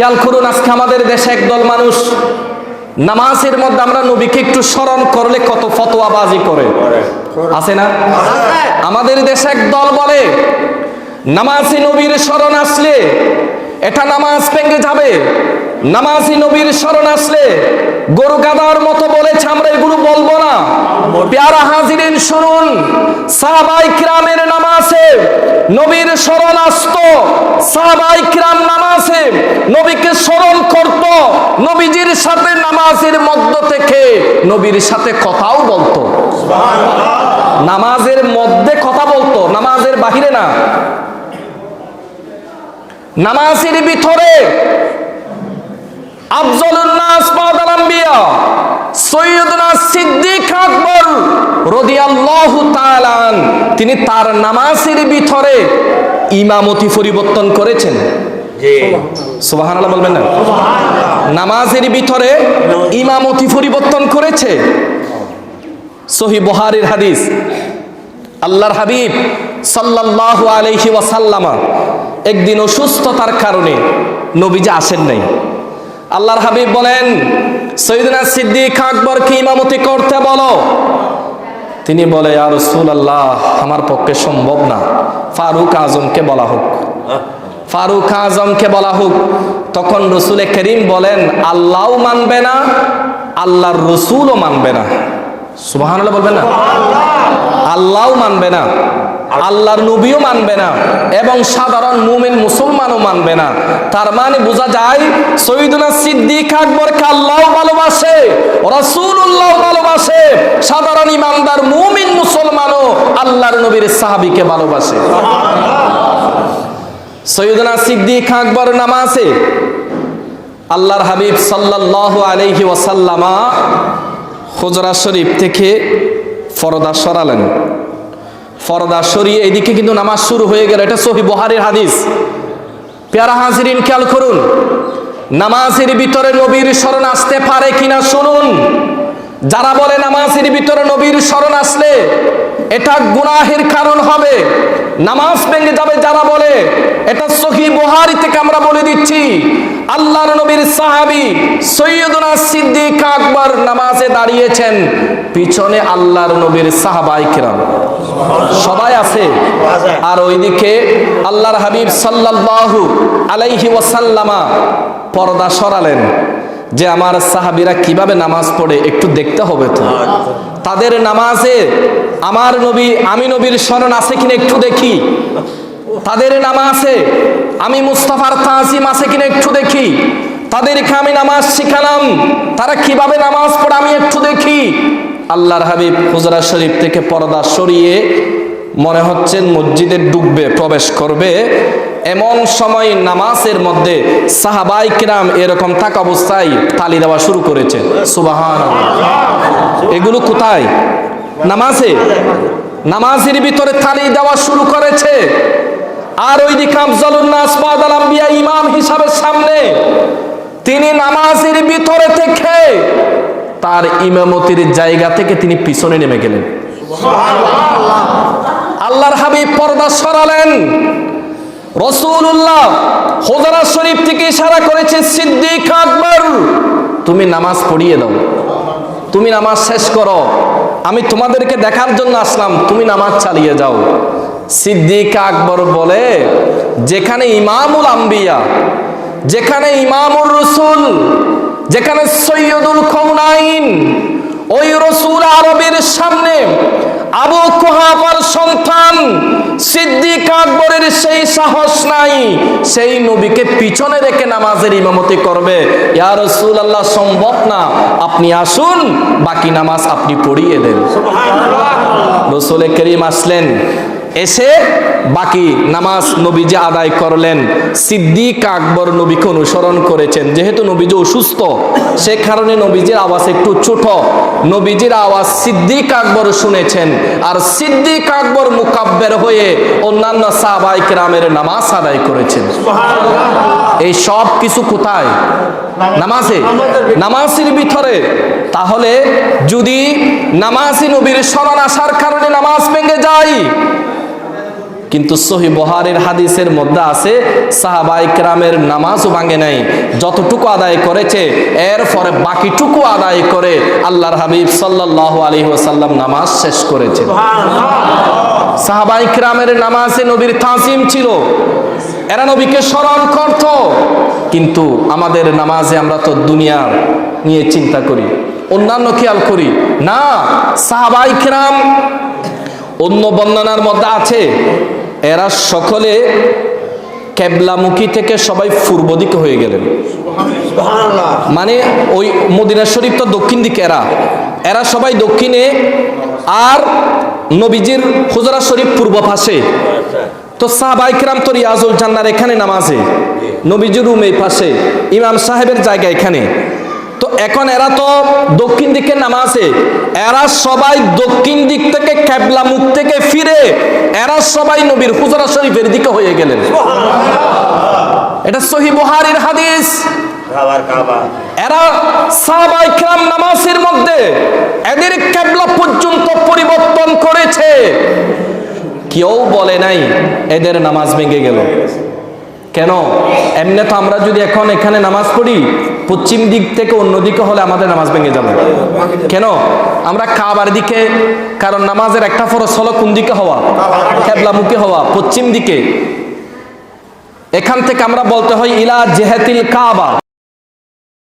খেয়াল করুন, আজকে আমাদের দেশে একদল মানুষ নামাজের মধ্যে আমরা নবীকে একটু স্মরণ করলে কত ফতোয়াবাজি করে। আছে না? আমাদের দেশে এক দল বলে, নামাজি নবীর স্মরণ আসলে এটা নামাজ ভেঙে যাবে। নামাজি নবীর স্মরণ আসলে গরু গাদার মতো বলেছে, আমরা এগুলো বলব না। পেয়ারা হাজিরিন শুনুন, সাহাবাই নামাজে নবীর স্মরণ আসত নামাজে নবীকে স্মরণ করত, নবীজির সাথে নামাজের মধ্য থেকে নবীর সাথে কথাও বলতো। নামাজের মধ্যে কথা বলতো, নামাজের বাহিরে না। নামাজের ভিতরে আফজলুন নাস বাদাল আম্বিয়া সৈয়দনা সিদ্দিক আকবর রাদিয়াল্লাহু তাআলা আন, তিনি তার নামাজের ভিতরে ইমামতি পরিবর্তন করেছেন। বলবেন না? নামাজের ভিতরে ইমামতি পরিবর্তন করেছে। সহি বুহারীর হাদিস আল্লাহর হাবিব সাল্লাল্লাহু আলাইহি ওয়াসাল্লামা একদিন অসুস্থতার কারণে নবীজি আসেন নাই। আল্লাহর হাবিব বলেন সৈয়দনা সিদ্দিক আকবরকে ইমামতি করতে বলো তিনি বলে আর রসুল আল্লাহ আমার পক্ষে সম্ভব না। ফারুক আজমকে বলা হোক। ফারুক আজমকে বলা হোক। তখন রসুলে করিম বলেন আল্লাহও মানবে না আল্লাহর রসুলও মানবে না। সুবাহ বলবেন না? আল্লাহও মানবে না আল্লাহর নবীও মানবে না এবং সাধারণ মুমিন মুসলমানও মানবে না। তার মানে বোঝা যায় সৈয়দুনা সিদ্দিক আকবরকে আল্লাহ ভালোবাসে রাসূলুল্লাহ ভালোবাসে সাধারণ ইমানদার মুমিন মুসলমানও আল্লাহর নবীর সাহাবীকে ভালোবাসে। সৈয়দুনা সিদ্দিক আকবর নামাজে আল্লাহর হাবিব সাল্লাল্লাহু আলাইহি ওয়াসাল্লামা হুজরা শরীফ থেকে ফরদা সরালেন। ফরদা সরিয়ে এইদিকে কিন্তু নামাজ শুরু হয়ে গেল। এটা সহি বহারের হাদিস। পেয়ারা হাজিরিন খেয়াল করুন, নামাজের ভিতরে নবীর স্মরণ আসতে পারে কিনা শুনুন। যারা বলে নামাজের ভিতরে নবীর স্মরণ আসলে, এটা গুনাহের কারণ হবে। নামাজ ভেঙে যাবে যারা বলে, এটা সহি বুহারি থেকে আমরা বলে দিচ্ছি। আল্লাহর নবীর সাহাবী সৈয়দনা সিদ্দিক আকবর নামাজে দাঁড়িয়েছেন, পিছনে আল্লাহর নবীর সাহাবাই কিরাম। সবাই আছে? আর ওইদিকে আল্লাহর হাবিব সাল্লাল্লাহু আলাইহি ওয়াসাল্লামা পর্দা সরালেন। যে আমার সাহাবিরা কীভাবে নামাজ পড়ে একটু দেখতে হবে তো। তাদের নামাজে আমার নবী, আমি নবীর স্মরণ আছে কিনা একটু দেখি। তাদের নামাজে আমি মুস্তাফার তাজিম আছে কিনা একটু দেখি। তাদেরকে আমি নামাজ শিখালাম, তারা কীভাবে নামাজ পড়ে আমি একটু দেখি। আল্লাহর হাবিব হুজরা শরীফ থেকে পর্দা সরিয়ে মনে হচ্ছে মসজিদে ডুববে, প্রবেশ করবে। এমন সময় নামাজের মধ্যে সাহাবাই কিরাম এরকম থাকা অবস্থায় তালি দেওয়া শুরু করেছে। সুবাহান এগুলো কোথায়? নামাজে? নামাজের ভিতরে তালি দেওয়া শুরু করেছে। আর ওই দিকে আফজালুন্নাস বাদাল আম্বিয়া ইমাম হিসাবে সামনে তিনি নামাজের ভিতরে থেকে তার ইমামতির জায়গা থেকে তিনি পিছনে নেমে গেলেন। আল্লাহর হাবিব পর্দা সরালেন। রসুল্লাহ হোজারা শরীফ থেকে ইশারা করেছে, সিদ্দিক আকবর, তুমি নামাজ পড়িয়ে দাও। তুমি নামাজ শেষ করো। আমি তোমাদেরকে দেখার জন্য আসলাম, তুমি নামাজ চালিয়ে যাও। সিদ্দিক আকবর বলে, যেখানে ইমামুল আম্বিয়া, যেখানে ইমামুর রসুল, যেখানে সৈয়দুল কৌনাইন ওই রসুল আরবের সামনে আবু কুহাফার সন্তান সিদ্দিক আকবরের সেই সাহস নাই সেই নবীকে পিছনে রেখে নামাজের ইমামতি করবে। ইয়া রসুল আল্লাহ সম্ভব না। আপনি আসুন বাকি নামাজ আপনি পড়িয়ে দেন। রসুল করিম আসলেন। এসে বাকি নামাজ নবীজি আদায় করলেন। সিদ্দিক আকবর নবীকে অনুসরণ করেছেন। যেহেতু নবীজি অসুস্থ সে কারণে নবীজির আওয়াজ একটু ছোট। নবীজির আওয়াজ সিদ্দিক আকবর শুনেছেন। আর সিদ্দিক আকবর মুকাব্বের হয়ে অন্যান্য সাহাবাই রামের নামাজ আদায় করেছেন। এই সব কিছু কোথায়? নামাজে। নামাজের ভিতরে। তাহলে যদি নামাজি নবীর স্মরণ আসার কারণে নামাজ ভেঙে যায় কিন্তু সহি বহারের হাদিসের মধ্যে আছে সাহাবাই কেরামের নামাজও ভাঙে নাই। যতটুকু আদায় করেছে এর পরে বাকিটুকু আদায় করে আল্লাহর হাবিব সাল্লাহ আলী ওসাল্লাম নামাজ শেষ করেছে সাহাবাই কেরামের নামাজে নবীর তাজিম ছিল। এরা নবীকে স্মরণ করত। কিন্তু আমাদের নামাজে আমরা তো দুনিয়ার নিয়ে চিন্তা করি অন্যান্য খেয়াল করি। না সাহাবাই কেরাম অন্য বর্ণনার মধ্যে আছে এরা সকলে কেবলামুখী থেকে সবাই পূর্ব দিকে হয়ে গেলেন। মানে ওই মদিনা শরীফ তো দক্ষিণ দিকে এরা। এরা সবাই দক্ষিণে আর নবীজির হুজরা শরীফ পূর্ব পাশে। তো সাহাবাইকরাম তো রিয়াজুল জান্নার এখানে নামাজে। নবীজির রুম এই পাশে। ইমাম সাহেবের জায়গা এখানে। এখন এরা তো দক্ষিণ দিকে নামাজে। এরা সবাই দক্ষিণ দিক থেকে ক্যাবলা মুখ থেকে ফিরে এরা সবাই নবীর হুজরা শরীফের দিকে হয়ে গেলেন। এটা সহি বুহারির হাদিস। এরা সাহাবাই কিরাম নামাজের মধ্যে এদের কেবলা পর্যন্ত পরিবর্তন করেছে। কেউ বলে নাই এদের নামাজ ভেঙে গেল। কেন? এমনি তো আমরা যদি এখন এখানে নামাজ পড়ি পশ্চিম দিক থেকে অন্য দিকে হলে আমাদের নামাজ ভেঙে যাবে। কেন? আমরা কাবার দিকে, কারণ নামাজের একটা ফরস হলো কোন দিকে হওয়া? খেবলামুখী হওয়া, পশ্চিম দিকে। এখান থেকে আমরা বলতে হয় ইলা জেহেতিল কাবা।